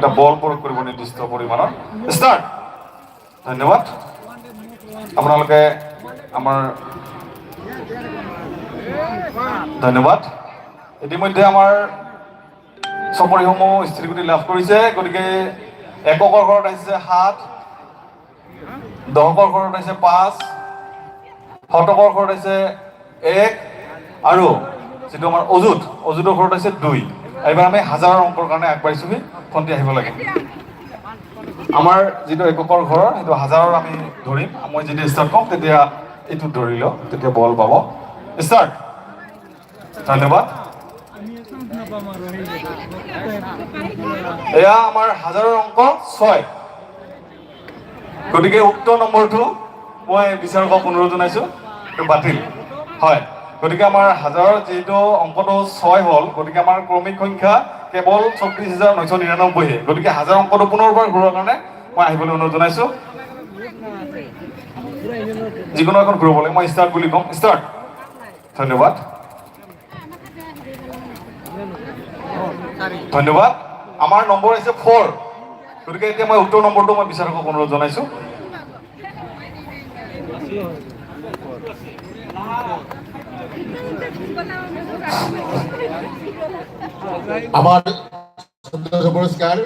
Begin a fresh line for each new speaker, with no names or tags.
এটা বল প্ৰয়োগ কৰিব নিৰ্দিষ্ট পৰিমাণৰ ষ্টাৰ্ট ধন্যবাদ। আপোনালোকে আমাৰ ধন্যবাদ। ইতিমধ্যে আমাৰ চকৰিসমূহ স্থিতিগতি লাভ কৰিছে, গতিকে এককৰ ঘৰত আহিছে সাত, দহকৰ ঘৰত আহিছে পাঁচ, শতকৰ ঘৰত আহিছে এক আৰু যিটো আমাৰ অজুত অজুতৰ ঘৰত আহিছে দুই। এইবাৰ আমি হাজাৰৰ অংকৰ কাৰণে আগবাঢ়িছোহি। ভণ্টি আহিব লাগে। আমাৰ যিটো এককৰ ঘৰৰ, সেইটো হাজাৰৰ আমি ধৰিম। মই যেতিয়া ষ্টাৰ্ট কম, তেতিয়া এইটো ধৰি লওঁ, তেতিয়া বল পাব। ষ্টাৰ্ট ধন্যবাদ। এয়া আমাৰ হাজাৰৰ অঙ্ক ছয়। গতিকে উক্ত নম্বৰটো মই বিচাৰকক অনুৰোধ জনাইছোঁ বাতিল। হয়। গতিকে আমাৰ হাজাৰৰ যিহেতু অংকটো ছয় হ'ল, গতিকে আমাৰ ক্ৰমিক সংখ্যা কেৱল চৌত্ৰিছ হাজাৰ নশ নিৰান্নব্বৈহে। গতিকে হাজাৰ অংকটো পুনৰবাৰ ঘূৰোৱাৰ কাৰণে মই আহিবলৈ অনুৰোধ জনাইছোঁ। যিকোনো এখন ঘূৰাব লাগে, মই ষ্টাৰ্ট বুলি ক'ম। ষ্টাৰ্ট ধন্যবাদ। ধন্যবাদ। আমাৰ নম্বৰ হৈছে ফ'ৰ গতিকে এতিয়া মই উত্তৰ নম্বৰটো মই বিচাৰকক অনুৰোধ জনাইছোঁ।
আমার পুরস্কার